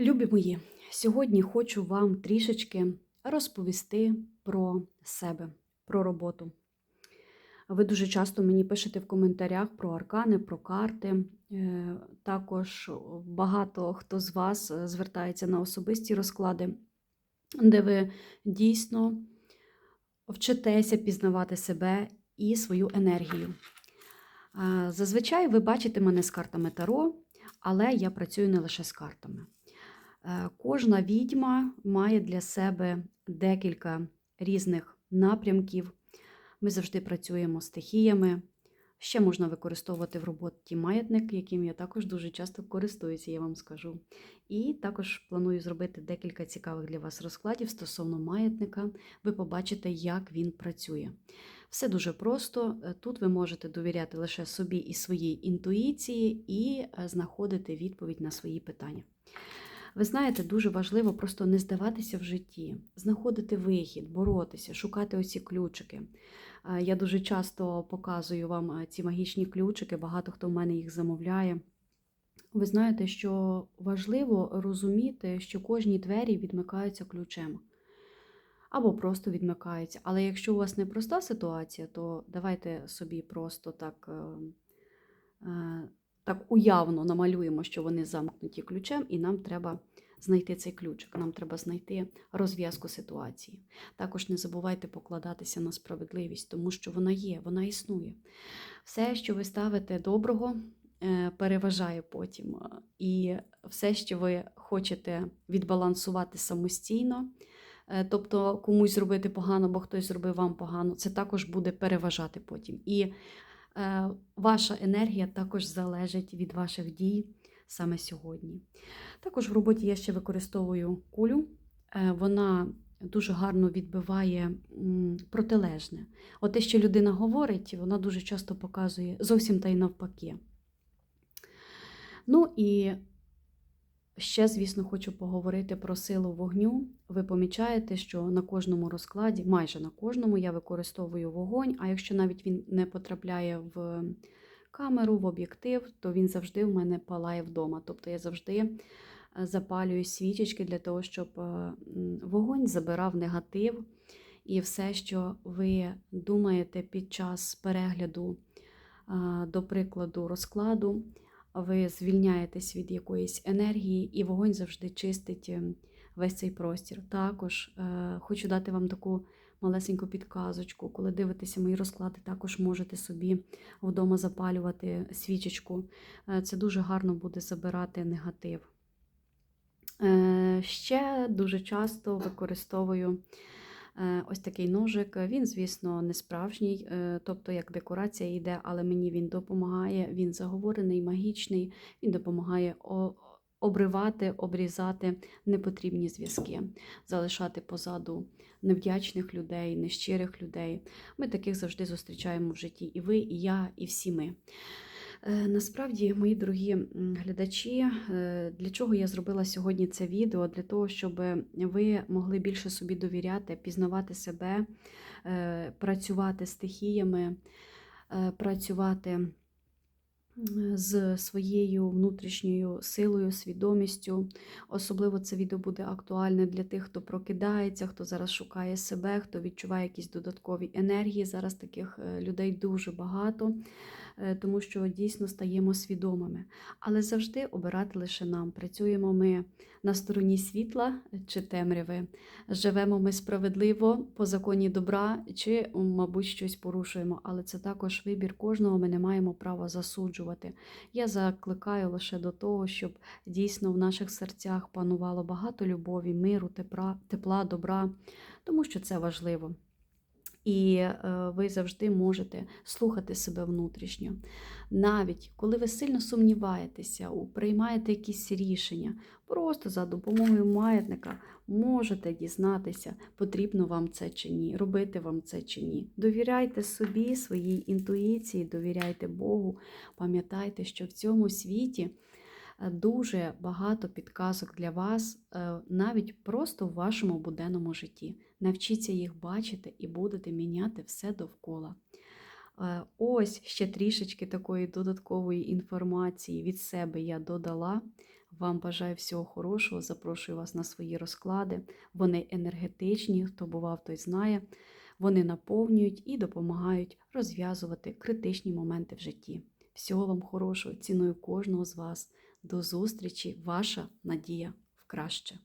Любі мої, сьогодні хочу вам трішечки розповісти про себе, про роботу. Ви дуже часто мені пишете в коментарях про аркани, про карти. Е, Також багато хто з вас е, звертається на особисті розклади, де ви дійсно вчитеся пізнавати себе і свою енергію. Е, Зазвичай ви бачите мене з картами Таро, але я працюю не лише з картами. Е, Кожна відьма має для себе декілька різних напрямків. Ми завжди працюємо стихіями. Ще можна використовувати в роботі маятник, яким я також дуже часто користуюся, я вам скажу. І також планую зробити декілька цікавих для вас розкладів стосовно маятника. Ви побачите, як він працює. Все дуже просто. Е, Тут ви можете довіряти лише собі і своїй інтуїції і е, знаходити відповідь на свої питання. Ви знаєте, дуже важливо просто не здаватися в житті, знаходити вихід, боротися, шукати оці ключики. Е, Я дуже часто показую вам е, ці магічні ключики, багато хто в мене їх замовляє. Ви знаєте, що важливо розуміти, що кожні двері відмикаються ключем. Або просто відмикаються. Але якщо у вас не проста ситуація, то давайте собі просто так, е, е, так уявно намалюємо, що вони замкнуті ключем, і нам треба знайти цей ключик, нам треба знайти розв'язку ситуації. Також не забувайте покладатися на справедливість, тому що вона є, вона існує. Все, що ви ставите доброго, е, переважає потім. Е, І все, що ви хочете відбалансувати самостійно, е, тобто комусь зробити погано, бо хтось зробив вам погано, це також буде переважати потім. І ваша енергія також залежить від ваших дій саме сьогодні. Також в роботі я ще використовую кулю. Е, Вона дуже гарно відбиває протилежне. От те, що людина говорить, вона дуже часто показує зовсім та й навпаки. Ну і ще, звісно, хочу поговорити про силу вогню. Ви помічаєте, що на кожному розкладі, майже на кожному, я використовую вогонь, а якщо навіть він не потрапляє в камеру, в об'єктив, то він завжди в мене палає вдома. Тобто я завжди е, запалюю свічечки для того, щоб е, вогонь забирав негатив. І все, що ви думаєте під час перегляду, до прикладу, розкладу, ви звільняєтесь від якоїсь енергії, і вогонь завжди чистить е, весь цей простір. Також е, хочу дати вам таку малесеньку підказочку. Коли дивитеся мої розклади, також можете собі вдома запалювати свічечку. Е, Це дуже гарно буде забирати негатив. Е, Ще дуже часто використовую ось такий ножик. Він, звісно, не справжній, е, тобто як декорація йде, але мені він допомагає. Він заговорений, магічний, він допомагає обривати, обрізати непотрібні зв'язки, залишати позаду невдячних людей, нещирих людей. Ми таких завжди зустрічаємо в житті. І ви, і я, і всі ми. Е, Насправді, мої дорогі глядачі, е, для чого я зробила сьогодні це відео? Для того, щоб ви могли більше собі довіряти, пізнавати себе, е, працювати стихіями, працювати з своєю внутрішньою силою, свідомістю. Особливо це відео буде актуальне для тих, хто прокидається, хто зараз шукає себе, хто відчуває якісь додаткові енергії. Зараз таких людей дуже багато, тому що дійсно стаємо свідомими. Але завжди обирати лише нам. Працюємо ми на стороні світла чи темряви, живемо ми справедливо по законі добра, чи, мабуть, щось порушуємо. Але це також вибір кожного. Ми не маємо права засуджувати. Я закликаю лише до того, щоб дійсно в наших серцях панувало багато любові, миру, тепла, тепла, добра, тому що це важливо. І е, ви завжди можете слухати себе внутрішньо. Навіть коли ви сильно сумніваєтеся, приймаєте якісь рішення, просто за допомогою маятника можете дізнатися, потрібно вам це чи ні, робити вам це чи ні. Довіряйте собі, своїй інтуїції, довіряйте Богу. Пам'ятайте, що в цьому світі дуже багато підказок для вас, е, навіть просто в вашому буденному житті. Навчіться їх бачити і будете міняти все довкола. Е, Ось ще трішечки такої додаткової інформації від себе я додала. Вам бажаю всього хорошого, запрошую вас на свої розклади. Вони енергетичні, хто бував, той знає. Вони наповнюють і допомагають розв'язувати критичні моменти в житті. Всього вам хорошого, ціную кожного з вас. До зустрічі, ваша надія в краще.